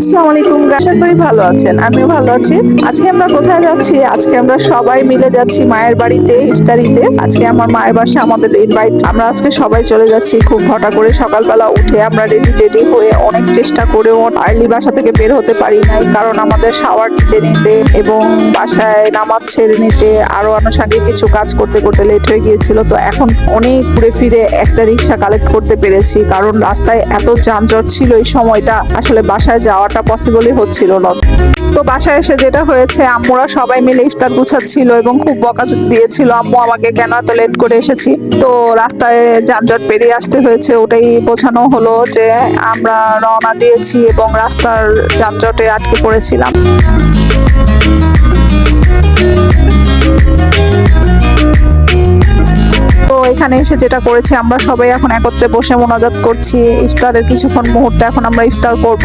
আসসালামু আলাইকুম আশা করি ভালো আছেন, আমিও ভালো আছি। আজকে আমরা কোথায় যাচ্ছি? আজকে আমরা সবাই মিলে যাচ্ছি মায়ের বাড়িতে, ইফতারিতে। আজকে আমার মায়ের বাসা আমাদের ইনভাইট আমরা আজকে সবাই চলে যাচ্ছি খুব ঘটা করে সকালবেলা উঠে আমরা রেডি টেডি হয়ে অনেক চেষ্টা করেও আর্লি বাসা থেকে বের হতে পারি নাই, কারণ আমাদের শাওয়ার নিতে নিতে এবং বাসায় নামাজ ছেড়ে নিতে আরও আনুষঙ্গিক কিছু কাজ করতে করতে লেট হয়ে গিয়েছিল। তো এখন অনেক ঘুরে ফিরে একটা রিক্সা কালেক্ট করতে পেরেছি, কারণ রাস্তায় এত যানজট ছিল এই সময়টা। আসলে বাসায় যাওয়াটা পসিবলই হচ্ছিল না। তো বাসায় এসে যেটা হয়েছে, আম্মুরা সবাই মিলে ইফতার গুছাচ্ছিল এবং খুব বকা দিয়েছিল, আম্মু, আমাকে কেন এত লেট করে এসেছি? তো রাস্তায় যানজট পেরিয়ে আসতে হয়েছে, ওটাই বোঝানো হলো যে আমরা রওনা দিয়েছি এবং রাস্তার যানজটে আটকে পড়েছিলাম। এখানে এসে যেটা করেছি, আমরা সবাই এখন একত্রে বসে মোনাজাত করছি। ইফতারের কিছুক্ষণ মুহূর্তে এখন আমরা ইফতার করব।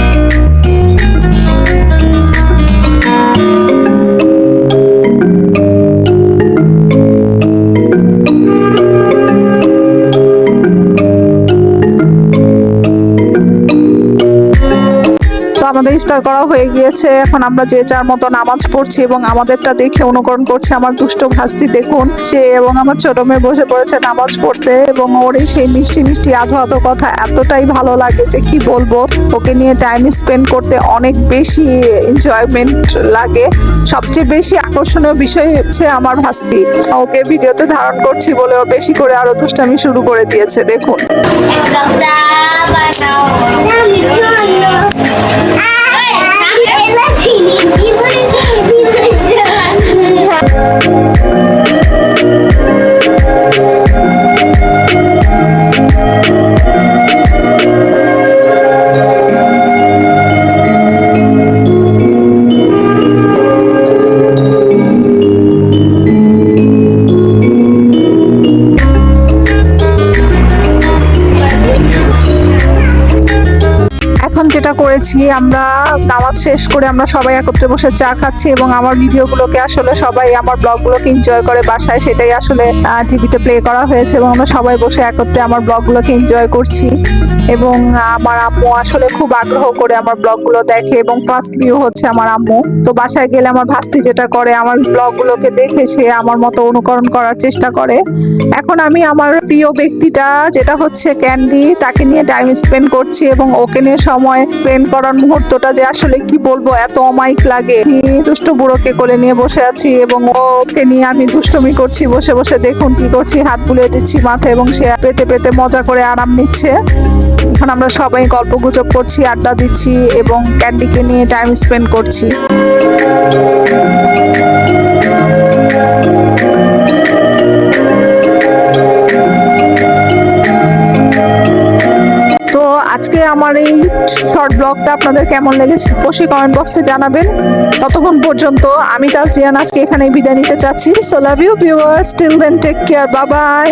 আমাদের ইফতার করা হয়ে গিয়েছে। এখন আমরা যে যার মতো নামাজ পড়ছি এবং আমাদেরটা দেখে অনুকরণ করছে আমার দুষ্ট ভাস্তি দেখুন। সে এবং আমার ছোট মেয়ে বসে পড়েছে নামাজ পড়তে এবং ওর সেই মিষ্টি মিষ্টি আধো আধো কথা এতটাই ভালো লাগে যে কি বলব? ওকে নিয়ে টাইম স্পেন্ড করতে অনেক বেশি এনজয়মেন্ট লাগে। সবচেয়ে বেশি আকর্ষণীয় বিষয় হচ্ছে আমার ভাস্তি। ওকে ভিডিওতে ধারণ করছি বলে ও বেশি করে আরও দুষ্টামি শুরু করে দিয়েছে, দেখুন। যেটা করেছি, আমরা নামাজ শেষ করে আমরা সবাই একত্রে বসে চা খাচ্ছি এবং আমার ভিডিওগুলোকে আসলে সবাই আমার ব্লগগুলোকে এনজয় করে বাসায়, সেটাই আসলে টিভিতে প্লে করা হয়েছে এবং আমরা সবাই বসে একত্রে আমার ব্লগগুলোকে এনজয় করছি। এবং আমার আম্মু আসলে খুব আগ্রহ করে আমার ব্লগগুলো দেখে এবং ফার্স্ট ভিউ হচ্ছে আমার আম্মু। তো বাসায় গেলে আমার ভাস্তি যেটা করে, আমার ব্লগগুলোকে দেখে সে আমার মতো অনুকরণ করার চেষ্টা করে। এখন আমি আমার প্রিয় ব্যক্তিটা, যেটা হচ্ছে ক্যান্ডি তাকে নিয়ে টাইম স্পেন্ড করছি এবং ওকে নিয়ে সময় স্পেন্ড করার মুহূর্তটা যে আসলে কি বলব, এত অমাইক লাগে। দুষ্ট বুড়োকে কোলে নিয়ে বসে আছি এবং ওকে নিয়ে আমি দুষ্টমি করছি। বসে বসে দেখুন কি করছি, হাত বুলিয়ে দিচ্ছি মাথা এবং সে পেতে পেতে মজা করে আরাম নিচ্ছে। এখন আমরা সবাই গল্প গুজব করছি, আড্ডা দিচ্ছি এবং ক্যান্ডিকে নিয়ে টাইম স্পেন্ড করছি। আজকে আমার এই শর্ট ব্লগটা আপনাদের কেমন লেগেছে অবশ্যই কমেন্ট বক্সে জানাবেন। ততক্ষণ পর্যন্ত আমি তাজিয়ান আজকে এখানে বিদায় নিতে চাচ্ছি। So love you viewers till then take care bye bye